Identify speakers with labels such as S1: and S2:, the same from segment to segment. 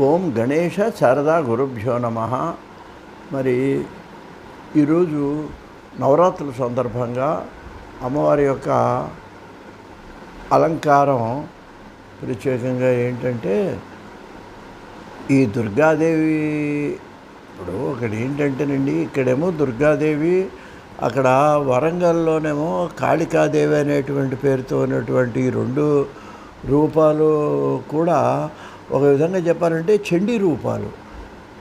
S1: ఓం గణేష శారదా గురుభ్యో నమ. మరి ఈరోజు నవరాత్రుల సందర్భంగా అమ్మవారి యొక్క అలంకారం ప్రత్యేకంగా ఏంటంటే ఈ దుర్గాదేవి ఇప్పుడు ఒకటి ఏంటంటేనండి ఇక్కడేమో దుర్గాదేవి అక్కడ వరంగల్లోనేమో కాళికాదేవి అనేటువంటి పేరుతో ఉన్నటువంటి రెండు రూపాలు కూడా ఒక విధంగా చెప్పాలంటే చండీ రూపాలు.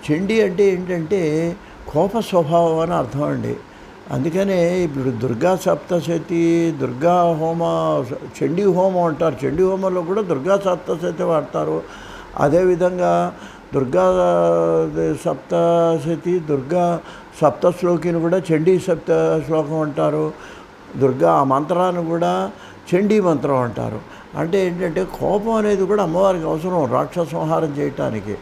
S1: చండీ అంటే ఏంటంటే కోప స్వభావం అని అర్థం అండి. అందుకనే ఇప్పుడు దుర్గా సప్తశతి దుర్గా హోమ చండీ హోమం అంటారు. చండీ హోమంలో కూడా దుర్గా సప్తశతి వాడతారు. అదేవిధంగా దుర్గా సప్తశతి దుర్గా సప్త శ్లోకిని కూడా చండీ సప్త శ్లోకం అంటారు. దుర్గా ఆ మంత్రాన్ని కూడా చండీ మంత్రం అంటారు. అంటే ఏంటంటే కోపం అనేది కూడా అమ్మవారికి అవసరం రాక్షసంహారం చేయటానికి.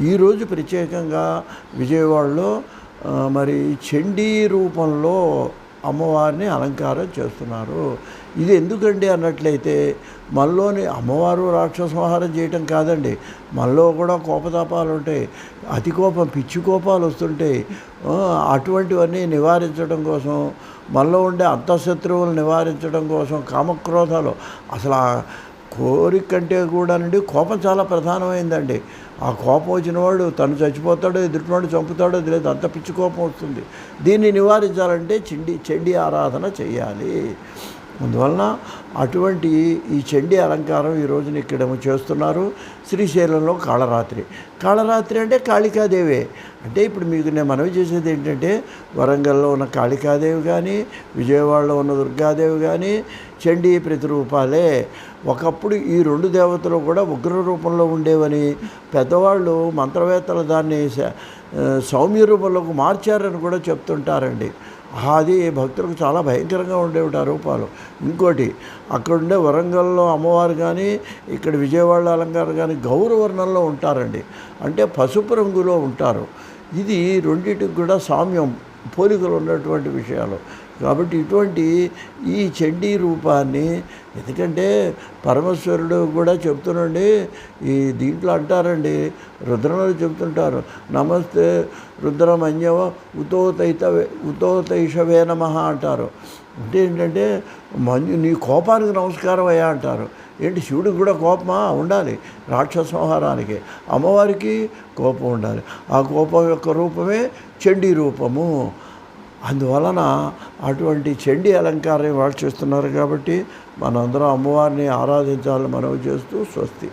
S1: ఈరోజు ప్రత్యేకంగా విజయవాడలో మరి చండీ రూపంలో అమ్మవారిని అలంకారం చేస్తున్నారు. ఇది ఎందుకండి అన్నట్లయితే మనలోని అమ్మవారు రాక్షసంహారం చేయటం కాదండి. మనలో కూడా కోపతాపాలు ఉంటాయి. అతి కోపం పిచ్చి కోపాలు వస్తుంటాయి అటువంటివన్నీ నివారించడం కోసం మనలో ఉండే అంతఃశత్రువులు నివారించడం కోసం కామక్రోధాలు. అసలు కోరిక కంటే కూడా నుండి కోపం చాలా ప్రధానమైందండి. ఆ కోపం వచ్చిన వాడు తను చచ్చిపోతాడో ఎదుటివాడు చంపుతాడో లేదు అంత పిచ్చి కోపం వస్తుంది. దీన్ని నివారించాలంటే చిండి చెండి ఆరాధన చేయాలి. అందువలన అటువంటి ఈ చండీ అలంకారం ఈ రోజున ఇక్కడ చేస్తున్నారు శ్రీశైలంలో కాళరాత్రి. కాళరాత్రి అంటే కాళికాదేవే. అంటే ఇప్పుడు మీకు నేను మనవి చేసేది ఏంటంటే వరంగల్లో ఉన్న కాళికాదేవి కానీ విజయవాడలో ఉన్న దుర్గాదేవి కానీ చండీ ప్రతిరూపాలే. ఒకప్పుడు ఈ రెండు దేవతలు కూడా ఉగ్ర రూపంలో ఉండేవని పెద్దవాళ్ళు మంత్రవేత్తలు దాన్ని సౌమ్య రూపంలోకి మార్చారని కూడా చెప్తుంటారండి. అది భక్తులకు చాలా భయంకరంగా ఉండేవి ఆ రూపాలు. ఇంకోటి అక్కడుండే వరంగల్లో అమ్మవారు కానీ ఇక్కడ విజయవాడ అలంకారం కానీ గౌరవర్ణంలో ఉంటారండి. అంటే పసుపు రంగులో ఉంటారు. ఇది రెండింటికి కూడా సామ్యం. పోలికలు ఉన్నటువంటి విషయాలు. కాబట్టి ఇటువంటి ఈ చండీ రూపాన్ని ఎందుకంటే పరమేశ్వరుడు కూడా చెప్తున్నాండి ఈ దీంట్లో అంటారండి రుద్రంలో చెప్తుంటారు నమస్తే రుద్రమన్యవ ఉతోతైత ఉతోతైషవే నమ అంటారు. అంటే ఏంటంటే మంజు నీ కోపానికి నమస్కారం అయ్యా అంటారు. ఏంటి శివుడికి కూడా కోపమా? ఉండాలి. రాక్షస సంహారానికి. అమ్మవారికి కోపం ఉండాలి. ఆ కోపం యొక్క రూపమే చండీ రూపము. అందువలన అటువంటి చండీ అలంకారం వాళ్ళు చేస్తున్నారు కాబట్టి మనందరం అమ్మవారిని ఆరాధించాలని మనవి చేస్తూ స్వస్తి.